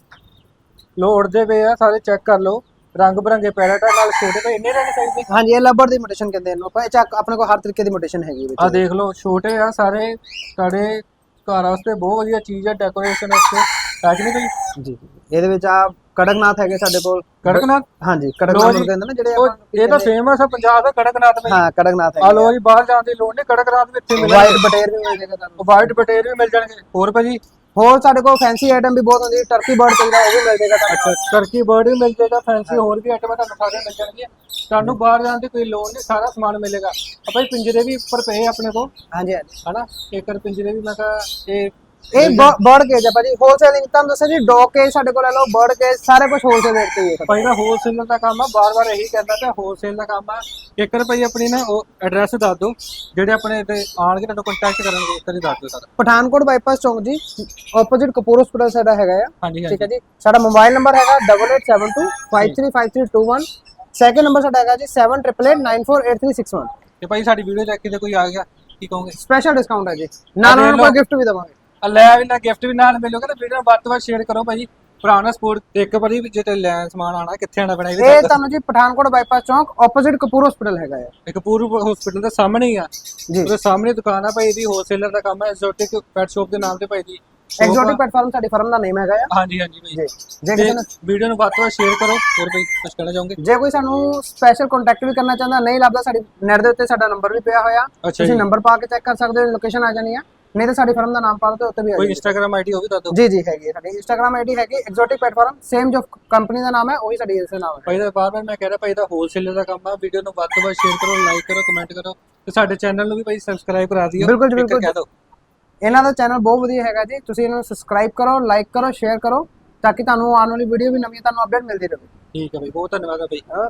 ਲੋ ਉੜਦੇ ਪਏ ਆ ਸਾਰੇ ਚੈੱਕ ਕਰ ਲਓ ਰੰਗ ਬਰੰਗੇ ਪੈਰਟ ਆ ਨਾਲ ਛੋਟੇ ਭਾਈ ਇੰਨੇ ਰਹਿਣੇ ਚਾਹੀਦੇ। ਹਾਂਜੀ ਇਹ ਲਬਰ ਦੀ ਮੋਟੇਸ਼ਨ ਕਹਿੰਦੇ ਇਹਨੂੰ ਆਪਾਂ ਇਹ ਚੱਕ ਆਪਣੇ ਕੋਲ ਹਰ ਤਰੀਕੇ ਦੀ ਮੋਟੇਸ਼ਨ ਹੈਗੀ ਵਿੱਚ। ਆ ਦੇਖ ਲਓ ਛੋਟੇ ਆ ਸਾਰੇ ਤੁਹਾਡੇ ਘਰ ਵਾਸਤੇ ਬਹੁਤ ਵਧੀਆ ਚੀਜ਼ ਹੈ ਡੈਕੋਰੇਸ਼ਨ ਵਾਸਤੇ। ਭਾਈ ਜੀ। ਇਹਦੇ ਵਿੱਚ ਆ ਕੜਕਨਾਥ ਹੈਗੇ ਸਾਡੇ ਕੋਲ। ਕੜਕਨਾਥ? ਹਾਂਜੀ ਕੜਕਨਾਥ ਨੂੰ ਕਹਿੰਦੇ ਨਾ ਜਿਹੜੇ ਆਪਾਂ ਇਹ ਤਾਂ ਫੇਮਸ ਆ ਪੰਜਾਬ ਦਾ ਕੜਕਨਾਥ ਭਾਈ ਹਾਂ ਕੜਕਨਾਥ ਆ। ਲੋ ਜੀ ਬਾਹਰ ਜਾਣ ਦੀ ਲੋੜ ਨਹੀਂ ਕੜਕਨਾਥ ਵੀ ਇੱਥੇ ਮਿਲਣਗੇ। ਵਾਈਟ ਬਟੇਰ ਵੀ ਮਿਲ ਜਾਏਗਾ ਤੁਹਾਨੂੰ। ਵਾਈਟ ਬਟੇਰ ਵੀ ਮਿਲ ਜਾਣਗੇ। ਹੋਰ ਭਾਜੀ? ਹੋਰ ਸਾਡੇ ਕੋਲ ਫੈਂਸੀ ਆਈਟਮ ਵੀ ਬਹੁਤ ਹੁੰਦੀ ਟਰਕੀ ਬਰਡ ਚਾਹੀਦਾ ਉਹ ਵੀ ਮਿਲ ਜਾਏਗਾ ਤੁਹਾਨੂੰ। ਟਰਕੀ ਬਰਡ ਵੀ ਮਿਲ ਜਾਏਗਾ ਫੈਂਸੀ ਹੋਰ ਵੀ ਆਈਟਮਾਂ ਤੁਹਾਨੂੰ ਸਾਰੇ ਮਿਲ ਜਾਣਗੀਆਂ ਤੁਹਾਨੂੰ ਬਾਹਰ ਜਾਣ ਦੀ ਕੋਈ ਲੋੜ ਨਹੀਂ ਸਾਰਾ ਸਮਾਨ ਮਿਲੇਗਾ। ਆਪਾਂ ਪਿੰਜਰੇ ਵੀ ਉੱਪਰ ਪਏ ਆਪਣੇ ਕੋਲ। ਹਾਂਜੀ ਹਾਂਜੀ। ਹਨਾ? ਏਕਰ ਪਿੰਜਰੇ ਵੀ ਮੈਂ ਕਿਹਾ ਇਹ ਇਹ ਬਰਡ ਕੇਜ ਹੈ ਭਾਜੀ ਹੋਲਸੇਲਿੰਗ ਤੁਹਾਨੂੰ ਦੱਸਿਆ ਜੀ ਡੌਗ ਕੇਜ ਸਾਡੇ ਕੋਲ ਲੈ ਲਓ ਬਰਡ ਕੇਜ ਸਾਰੇ ਕੁਝ ਹੋਲਸੇਲ ਰੇਟ ਤੇ ਹੀ ਹੈ। ਭਾਈ ਦਾ ਹੋਲਸੇਲ ਦਾ ਕੰਮ ਆ ਬਾਰ-ਬਾਰ ਇਹੀ ਕਹਿੰਦਾ ਤੇ ਹੋਲਸੇਲ ਦਾ ਕੰਮ ਆ। ਇੱਕ ਵਾਰ ਭਾਈ ਆਪਣੀ ਨਾ ਉਹ ਐਡਰੈਸ ਦੱਸ ਦਿਓ ਜਿਹੜੇ ਆਪਣੇ ਤੇ ਆਣਗੇ ਤੁਹਾਨੂੰ ਕੰਟੈਕਟ ਕਰਨਗੇ ਵਾਰੀ ਦੱਸ ਦਿਓ ਸਾਰਾ। ਪਠਾਨਕੋਟ ਬਾਈਪਾਸ ਚੌਂਕ ਜੀ ਆਪੋਜ਼ਿਟ ਕਪੂਰ ਹਸਪੀਟਲ ਸਾਡਾ ਹੈਗਾ ਆ। ਹਾਂਜੀ ਠੀਕ ਹੈ ਜੀ ਸਾਡਾ ਮੋਬਾਈਲ ਨੰਬਰ ਹੈਗਾ 8872535321 ਸੈਕਿੰਡ ਨੰਬਰ ਸਾਡਾ ਹੈਗਾ ਜੀ 7889498361 ਤੇ ਭਾਈ ਸਾਡੀ ਵੀਡੀਓ ਦੇਖ ਕੇ ਤੇ ਕੋਈ ਆ ਗਿਆ ਕੀ ਕਹੋਗੇ? ਸਪੈਸ਼ਲ ਡਿਸਕਾਊਂਟ ਹੈ ਜੀ। ਨਾਲ ਉਹਨਾਂ ਨੂੰ ਕੋਈ ਗਿਫਟ ਵੀ ਦੇਵਾਂਗੇ। ਆ ਲੈ ਵੀ ਨਾ ਗਿਫਟ ਵੀ ਨਾਲ ਮਿਲੋਗੇ ਤੇ ਵੀਡੀਓ ਨੂੰ ਵੱਧ ਤੋਂ ਵੱਧ ਸ਼ੇਅਰ ਕਰੋ ਭਾਈ। ਭਰਾ ਨਾਲ ਸਪੋਰਟ ਇੱਕ ਵਾਰੀ ਜੇ ਤੇ ਲੈਣ ਸਮਾਨ ਆਣਾ ਕਿੱਥੇ ਆਣਾ ਪੈਣਾ ਇਹ। ਤੁਹਾਨੂੰ ਜੀ ਪਠਾਨਕੋਟ ਬਾਈਪਾਸ ਚੌਂਕ ਆਪੋਜ਼ਿਟ ਕਪੂਰ ਹਸਪੀਟਲ ਹੈਗਾ ਆ ਇੱਕ ਪੂਰ ਹਸਪੀਟਲ ਦੇ ਸਾਹਮਣੇ ਹੀ ਆ। ਜੀ। ਉਹਦੇ ਸਾਹਮਣੇ ਦੁਕਾਨ ਆ ਭਾਈ ਇਹਦੀ ਹੋਲਸੇਲਰ ਦਾ ਕੰਮ ਹੈ ਐਗਜ਼ੋਟਿਕ ਪੈਟ ਸ਼ੋਪ ਦੇ ਨਾਮ ਤੇ ਭਾਈ ਦੀ। shop ਆ। ਐਗਜ਼ੋਟਿਕ ਪਲੇਟਫਾਰਮ ਸਾਡੀ ਫਰਮ ਦਾ ਨੇਮ ਹੈਗਾ ਆ। ਹਾਂਜੀ ਹਾਂਜੀ ਭਾਈ। ਜੀ। ਜੇ ਕਿਸੇ ਨੇ ਵੀਡੀਓ ਨੂੰ ਵੱਧ ਤੋਂ ਵੱਧ ਸ਼ੇਅਰ ਕਰੋ ਹੋਰ ਭਾਈ ਕੁਝ ਕਹਿਣਾ ਚਾਹੋਗੇ? ਜੇ ਕੋਈ ਸਾਨੂੰ ਸਪੈਸ਼ਲ ਕੰਟੈਕਟ ਵੀ ਕਰਨਾ ਚਾਹੁੰਦਾ ਨਹੀਂ ਲੱਭਦਾ ਸਾਡੀ ਨੈਟ ਦੇ ਉੱਤੇ ਸਾਡਾ ਨੰਬਰ ਵੀ ਪਿਆ ਹੋਇਆ। ਅੱਛਾ ਤੁਸੀਂ ਨੰਬਰ ਪਾ ਕੇ ਚੈੱਕ ਕਰ ਸਕਦੇ ਹੋ ਲੋਕੇਸ਼ਨ ਆ ਜਾਣੀ ਆ। ਨਹੀਂ ਤਾਂ ਸਾਡੀ ਫਰਮ ਦਾ ਨਾਮ ਪਾ ਦਿਓ ਤੇ ਉੱਤੇ ਵੀ ਆ ਕੋਈ ਜਾਏਗੀ। ਇੰਸਟਾਗ੍ਰam ਆਈਡੀ ਉਹ ਵੀ ਦੱਸ ਦਿਓ। ਜੀ ਜੀ ਹੈਗੀ ਹੈ ਸਾਡੀ। ਇੰਸਟਾਗ੍ਰam ਆਈਡੀ ਹੈਗੀ ਐਗਜ਼ੋਟਿਕ ਪਲੇਟਫਾਰਮ ਸੇਮ ਜੋ ਕੰਪਨੀ ਦਾ ਨਾਮ ਹੈ ਉਹੀ ਸਾਡੀ ਦਾ ਨਾਮ ਹੈ। ਭਾਈ ਦਾ ਬਾਰ ਬਾਰ ਮੈਂ ਕਹਿ ਰਿਹਾ ਭਾਈ ਦਾ ਹੋਲਸੇਲਰ ਦਾ ਕੰਮ ਆ ਵੀਡੀਓ ਨੂੰ ਵੱਧ ਤੋਂ ਵੱਧ ਸ਼ੇਅਰ ਕਰੋ ਲਾਈਕ ਕਰੋ ਕਮੈਂਟ ਕਰੋ ਤੇ ਸਾਡੇ ਚੈਨਲ ਨੂੰ ਵੀ ਭਾਈ ਸਬਸਕ੍ਰਾਈਬ ਕਰਾ ਦਿਓ। ਬਿਲਕੁਲ ਜੀ, ਇੱਕ ਬਿਲਕੁਲ। ਕਹਿ ਦਿਓ। ਇਹਨਾਂ ਦਾ ਚੈਨਲ ਬਹੁਤ ਵਧੀਆ ਹੈਗਾ ਜੀ। ਤੁਸੀਂ ਇਹਨਾਂ ਨੂੰ ਸਬਸਕ੍ਰਾਈਬ ਕਰੋ ਲਾਈਕ ਕਰੋ ਸ਼ੇਅਰ ਕਰੋ ਤਾਂ ਕਿ ਤੁਹਾਨੂੰ ਆਉਣ ਵਾਲੀ ਵੀਡੀਓ ਵੀ ਨਵੀਂ ਤੁਹਾਨੂੰ ਅਪਡੇਟ ਮਿਲਦੀ ਰਹੇ। ਠੀਕ ਹੈ ਭਾਈ ਬਹੁਤ ਧੰਨਵਾਦ ਆ ਭਾਈ।